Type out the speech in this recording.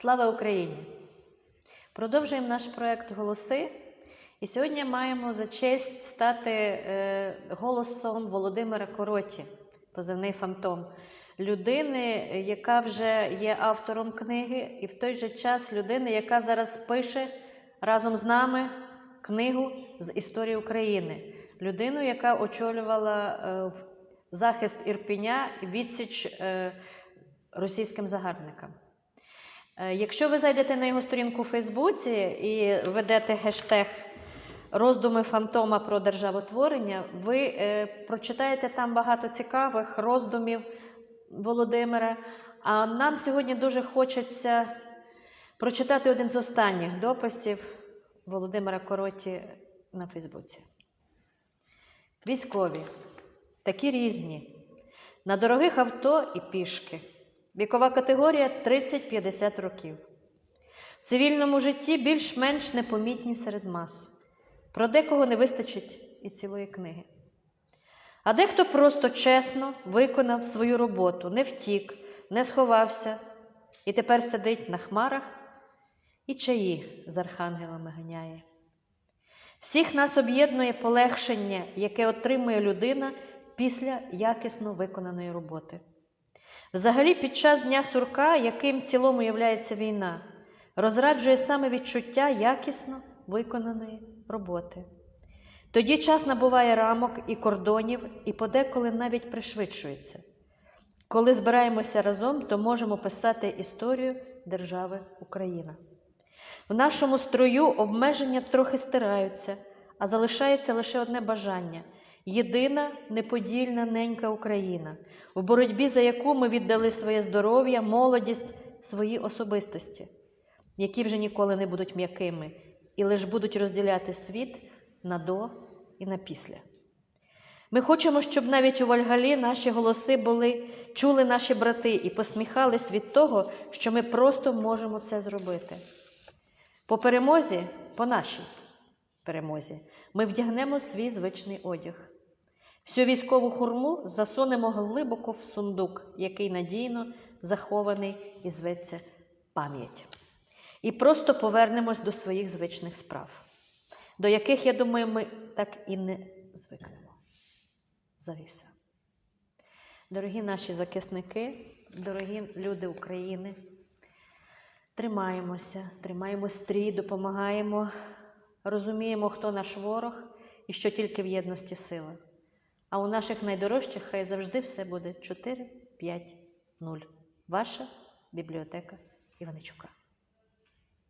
Слава Україні! Продовжуємо наш проект Голоси. І сьогодні маємо за честь стати е, голосом Володимира Короті, позивний Фантом, людини, яка вже є автором книги, і в той же час людини, яка зараз пише разом з нами книгу з історії України. Людину, яка очолювала е, захист Ірпіня і відсіч е, російським загарбникам. Е, Якщо ви зайдете на його сторінку у Фейсбуці і ведете хештег роздуми фантома про державотворення, ви е, прочитаєте там багато цікавих роздумів Володимира. А нам сьогодні дуже хочеться прочитати один з останніх дописів Володимира Короті на Фейсбуці. Військові, такі різні, на дорогих авто і пішки. Вікова категорія 30-50 років. В цивільному житті більш-менш непомітні серед мас. Про декого не вистачить і цілої книги. А дехто просто чесно виконав свою роботу, не втік, не сховався і тепер сидить на хмарах і чаї з архангелами ганяє. Всіх нас об'єднує полегшення, яке отримує людина після якісно виконаної роботи. Взагалі, під час Дня сурка, яким цілому являється війна, розраджує саме відчуття якісно виконаної роботи. Тоді час набуває рамок і кордонів, і подеколи навіть пришвидшується. Коли збираємося разом, то можемо писати історію держави Україна. В нашому строю обмеження трохи стираються, а залишається лише одне бажання єдина неподільна ненька Україна, в боротьбі за яку ми віддали своє здоров'я, молодість, свої особистості, які вже ніколи не будуть м'якими і лише будуть розділяти світ на до і на після. Ми хочемо, щоб навіть у Вальгалі наші голоси були, чули наші брати і посміхались від того, що ми просто можемо це зробити. По перемозі, по нашій перемозі, ми вдягнемо свій звичний одяг. Всю військову хурму засунемо глибоко в сундук, який надійно захований і зветься пам'ять. І просто повернемось до своїх звичних справ, до яких, я думаю, ми так і не звикнемо. Завіса. Дорогі наші захисники, дорогі люди України, тримаємося, тримаємо стрій, допомагаємо, розуміємо, хто наш ворог і що тільки в єдності сила. А у наших найдорожчих хай завжди все буде 4, 5, 0. Ваша бібліотека Іваничука.